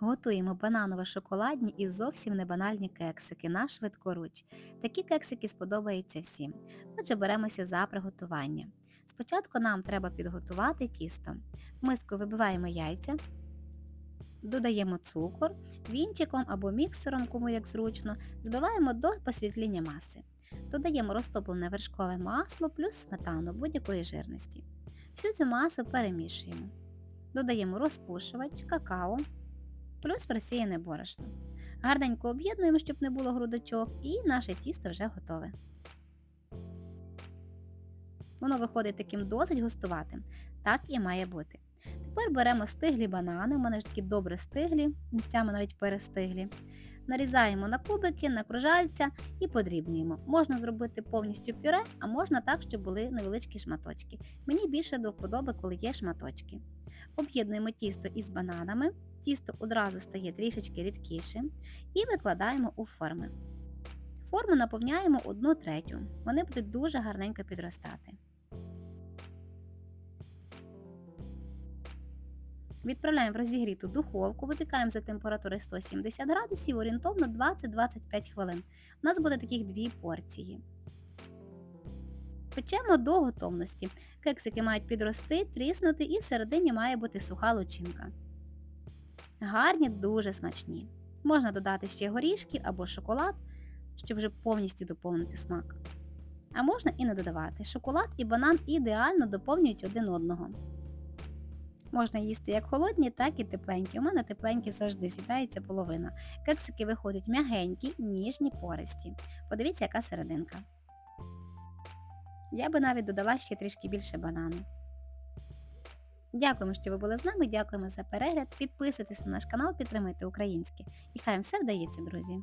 Готуємо бананово-шоколадні і зовсім не банальні кексики на швидкоруч. Такі кексики сподобаються всім. Отже, беремося за приготування. Спочатку нам треба підготувати тісто. В миску вибиваємо яйця, додаємо цукор, вінчиком або міксером, кому як зручно, збиваємо до посвітління маси. Додаємо розтоплене вершкове масло плюс сметану будь-якої жирності. Всю цю масу перемішуємо. Додаємо розпушувач, какао, плюс просіяне борошно. Гарненько об'єднуємо, щоб не було грудочок, і наше тісто вже готове. Воно виходить таким досить густуватим. Так і має бути. Тепер беремо стиглі банани, у мене ж такі добре стиглі, місцями навіть перестиглі. Нарізаємо на кубики, на кружальця і подрібнюємо. Можна зробити повністю пюре, а можна так, щоб були невеличкі шматочки. Мені більше до вподоби, коли є шматочки. Об'єднуємо тісто із бананами, тісто одразу стає трішечки рідкішим і викладаємо у форми. Форму наповняємо 1 третю. Вони будуть дуже гарненько підростати. Відправляємо в розігріту духовку, випікаємо за температури 170 градусів орієнтовно 20-25 хвилин. У нас буде таких дві порції. Печемо до готовності. Кексики мають підрости, тріснути і всередині має бути суха лучинка. Гарні, дуже смачні. Можна додати ще горішки або шоколад, щоб вже повністю доповнити смак. А можна і не додавати. Шоколад і банан ідеально доповнюють один одного. Можна їсти як холодні, так і тепленькі. У мене тепленькі завжди сідається половина. Кексики виходять м'ягенькі, ніжні, пористі. Подивіться, яка серединка. Я би навіть додала ще трішки більше банану. Дякуємо, що ви були з нами, дякуємо за перегляд. Підписуйтесь на наш канал, підтримуйте українське. І хай вам все вдається, друзі!